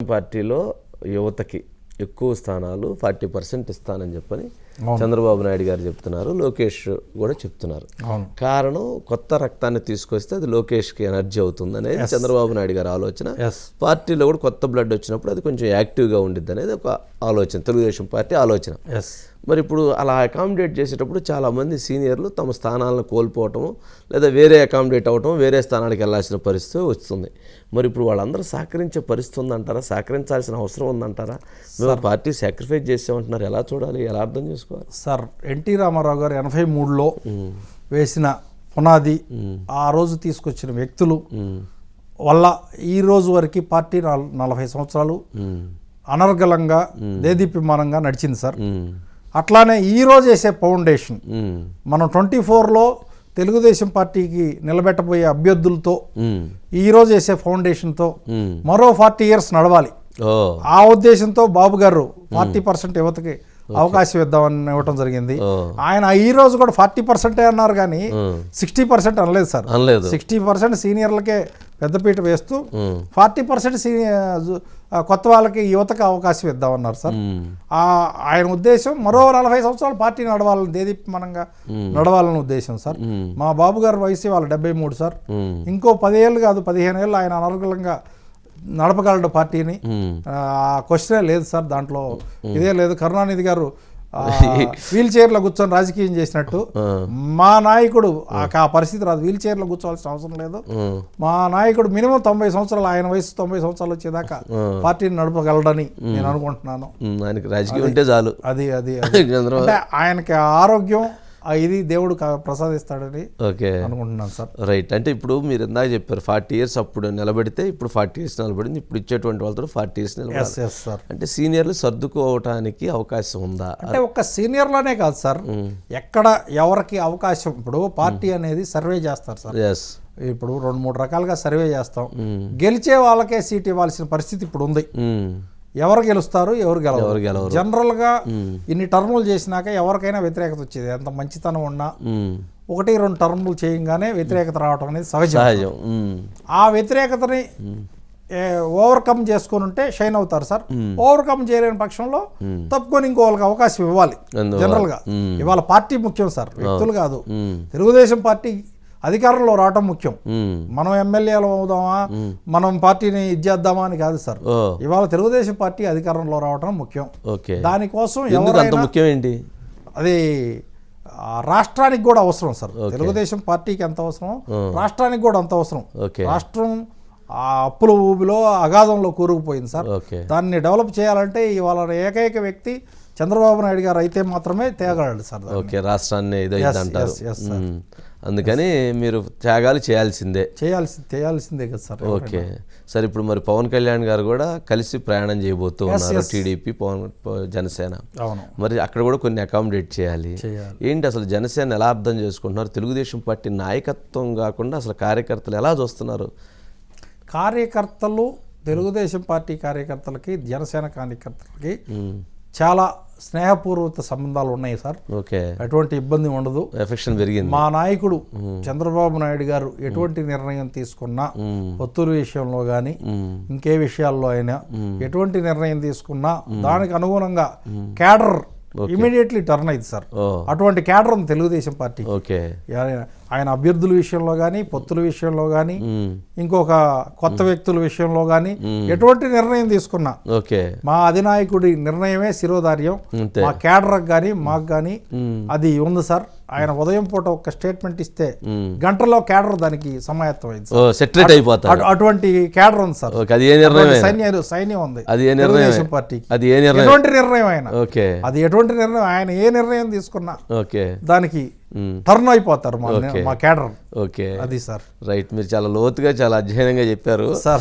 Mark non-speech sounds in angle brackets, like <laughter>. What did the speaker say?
పార్టీలో యువతకి ఎక్కువ స్థానాలు ఫార్టీ పర్సెంట్ ఇస్తానని చెప్పని చంద్రబాబు నాయుడు గారు చెప్తున్నారు లోకేష్ కూడా చెప్తున్నారు. కారణం కొత్త రక్తాన్ని తీసుకొస్తే అది లోకేష్కి ఎనర్జీ అవుతుంది అనేది చంద్రబాబు నాయుడు గారి ఆలోచన. పార్టీలో కూడా కొత్త బ్లడ్ వచ్చినప్పుడు అది కొంచెం యాక్టివ్గా ఉండిద్ది అనేది ఒక ఆలోచన తెలుగుదేశం పార్టీ ఆలోచన. మరి ఇప్పుడు అలా అకామిడేట్ చేసేటప్పుడు చాలామంది సీనియర్లు తమ స్థానాలను కోల్పోవటము లేదా వేరే అకామిడేట్ అవ్వటం వేరే స్థానానికి వెళ్ళాల్సిన పరిస్థితి వస్తుంది. మరి ఇప్పుడు వాళ్ళందరూ సహకరించే పరిస్థితి ఉందంటారా? సహకరించాల్సిన అవసరం ఉందంటారా? మేము పార్టీ సాక్రిఫైస్ చేసామంటున్నారు ఎలా చూడాలి ఎలా అర్థం చేసుకోవాలి? సార్ ఎన్టీ రామారావు గారు ఎనభై మూడులో వేసిన పునాది ఆ రోజు తీసుకొచ్చిన వ్యక్తులు వల్ల ఈ రోజు వరకు పార్టీ నాల్- నలభై సంవత్సరాలు ఉమ్, అనర్గళంగా దేదీప్యమానంగా నడిచింది సార్. అట్లానే ఈ రోజు వేసే ఫౌండేషన్ మనం ట్వంటీ ఫోర్లో తెలుగుదేశం పార్టీకి నిలబెట్టబోయే అభ్యర్థులతో ఈ రోజు వేసే ఫౌండేషన్తో. మరో ఫార్టీ ఇయర్స్ నడవాలి. ఆ ఉద్దేశంతో బాబు గారు ఫార్టీ పర్సెంట్ యువతకి అవకాశం ఇద్దామని ఇవ్వటం జరిగింది. ఆయన ఈ రోజు కూడా ఫార్టీ పర్సెంటే అన్నారు కానీ సిక్స్టీ పర్సెంట్ అనలేదు సార్. సిక్స్టీ పర్సెంట్ సీనియర్లకే పెద్దపీట వేస్తూ ఫార్టీ పర్సెంట్ సీనియర్ కొత్త వాళ్ళకి యువతకి అవకాశం ఇద్దామన్నారు సార్. ఆయన ఉద్దేశం మరో నలభై సంవత్సరాలు పార్టీ నడవాలని దేదీప్యమానంగా నడవాలని ఉద్దేశం సార్. మా. బాబు గారి వయసు వాళ్ళ డెబ్బై మూడు సార్. ఇంకో పదేళ్ళు కాదు పదిహేను ఏళ్ళు ఆయన అనర్గళంగా నడపగలడు పార్టీని. క్వశ్చనే లేదు సార్ దాంట్లో. ఇదే లేదు. కరుణానిధి గారు <laughs> వీల్ చైర్లో కూర్చొని రాజకీయం చేసినట్టు. మా నాయకుడు ఆ పరిస్థితి రాదు. వీల్ చైర్లో కూర్చోవాల్సిన అవసరం లేదు. మా నాయకుడు మినిమం తొంభై సంవత్సరాలు ఆయన వయసు తొంభై సంవత్సరాలు వచ్చేదాకా పార్టీని నడపగలడని నేను అనుకుంటున్నాను. ఆయనకి రాజకీయం ఉంటే చాలు. అది అది <laughs> ఆయనకి ఆరోగ్యం ఇది దేవుడు ప్రసాదిస్తాడని ఓకే. అనుకుంటున్నాను సార్. రైట్ అంటే ఇప్పుడు మీరు ఇందాక చెప్పారు ఫార్టీ ఇయర్స్ అప్పుడు నిలబెడితే ఇప్పుడు ఫార్టీ ఇయర్స్ నిలబడింది ఇప్పుడు ఇచ్చేటువంటి వాళ్ళతో ఫార్టీ ఇయర్స్ ఎస్ సార్ అంటే సీనియర్లు సర్దుకోవటానికి అవకాశం ఉందా? అంటే ఒక్క సీనియర్లోనే కాదు సార్. ఎక్కడ ఎవరికి అవకాశం ఇప్పుడు పార్టీ అనేది సర్వే చేస్తారు సార్. ఎస్ ఇప్పుడు రెండు మూడు రకాలుగా సర్వే చేస్తాం. గెలిచే వాళ్ళకే సీట్ ఇవ్వాల్సిన పరిస్థితి ఇప్పుడు ఉంది. ఎవరు గెలుస్తారు ఎవరు గెలవరు. గెలవరు. జనరల్గా ఇన్ని టర్ములు చేసినాక ఎవరికైనా వ్యతిరేకత వచ్చేది. ఎంత మంచితనం ఉన్నా ఒకటి రెండు టర్ములు చేయంగానే వ్యతిరేకత రావటం అనేది సహజం. ఆ వ్యతిరేకతని ఓవర్కమ్ చేసుకొని ఉంటే షైన్ అవుతారు సార్. ఓవర్కమ్ చేయలేని పక్షంలో తప్పుకొని ఇంకో వాళ్ళకి అవకాశం ఇవ్వాలి. అందువల్ల. జనరల్గా మ్మ్. ఇవాళ పార్టీ ముఖ్యం సార్. వ్యక్తులు కాదు. తెలుగుదేశం పార్టీ అధికారంలో రావటం ముఖ్యం. మనం ఎమ్మెల్యేలు అవుదామా? మనం పార్టీని ఇచ్చేద్దామా అని కాదు సార్. ఇవాళ తెలుగుదేశం పార్టీ అధికారంలో రావటం ముఖ్యం. దానికోసం ఎందుకు అంత ఎవరైనా ముఖ్యం ఏంటి? అది రాష్ట్రానికి కూడా అవసరం సార్. తెలుగుదేశం పార్టీకి ఎంత అవసరం? రాష్ట్రానికి కూడా అంత అవసరం. రాష్ట్రం ఆ అప్పుల ఊబిలో అగాధంలో కూరుకుపోయింది సార్. దాన్ని డెవలప్ చేయాలంటే ఇవాళ ఏకైక వ్యక్తి చంద్రబాబు నాయుడు గారు అయితే మాత్రమే తేగలడు సార్. ఓకే రాష్ట్రాన్ని ఇది అంటారు అందుకని మీరు త్యాగాలు చేయాల్సిందే. చేయాల్సి చేయాల్సిందే కదా సార్ ఓకే. సరే ఇప్పుడు మరి పవన్ కళ్యాణ్ గారు కూడా కలిసి ప్రయాణం చేయబోతూ ఉన్నారు. టీడీపీ పవన్ జనసేన. అవును. మరి అక్కడ కూడా కొన్ని అకామిడేట్ చేయాలి. ఏంటి అసలు జనసేన ఎలా అర్థం చేసుకుంటున్నారు? తెలుగుదేశం పార్టీ నాయకత్వం కాకుండా అసలు కార్యకర్తలు ఎలా చూస్తున్నారు? కార్యకర్తలు తెలుగుదేశం పార్టీ కార్యకర్తలకి జనసేన కార్యకర్తలకి చాలా స్నేహపూర్వక సంబంధాలు ఉన్నాయి సార్. ఓకే. ఎటువంటి ఇబ్బంది ఉండదు. ఎఫెక్షన్ పెరిగింది. మా నాయకుడు చంద్రబాబు నాయుడు గారు ఎటువంటి నిర్ణయం తీసుకున్నా పొత్తుల విషయంలో కానీ ఇంకే విషయాల్లో అయినా ఎటువంటి నిర్ణయం తీసుకున్నా దానికి అనుగుణంగా క్యాడర్ ఇమీడియట్లీ టర్న్ అయింది సార్ అటువంటి క్యాడర్ ఉంది తెలుగుదేశం పార్టీ. ఓకే. ఆయన అభ్యర్థుల విషయంలో కానీ పొత్తుల విషయంలో కానీ ఇంకొక కొత్త వ్యక్తుల విషయంలో కానీ ఎటువంటి నిర్ణయం తీసుకున్నా ఓకే. మా అధినాయకుడి నిర్ణయమే శిరోధార్యం. మా క్యాడర్కి కానీ మాకు కానీ అది ఉంది సార్ ఆయన ఉదయం పూట ఒక స్టేట్మెంట్ ఇస్తే. గంటలో క్యాడర్ దానికి సమాయత్తం అయింది సెటరేట్ అయిపోతాడు. అటు- అటువంటి క్యాడర్ ఉంది సార్. అది ఏ నిర్ణయం సైన్యం సైన్యం ఉంది అది ఏ నిర్ణయం పార్టీకి. అది ఏ నిర్ణయం? ఎటువంటి నిర్ణయం ఆయన ఓకే. అది ఎటువంటి నిర్ణయం? ఆయన ఏ నిర్ణయం తీసుకున్నా ఓకే. దానికి టర్న్ అయిపోతారు మా క్యాడర్. ఓకే. అది సార్. రైట్ మీరు చాలా లోతుగా చాలా అధ్యయనంగా చెప్పారు. సార్.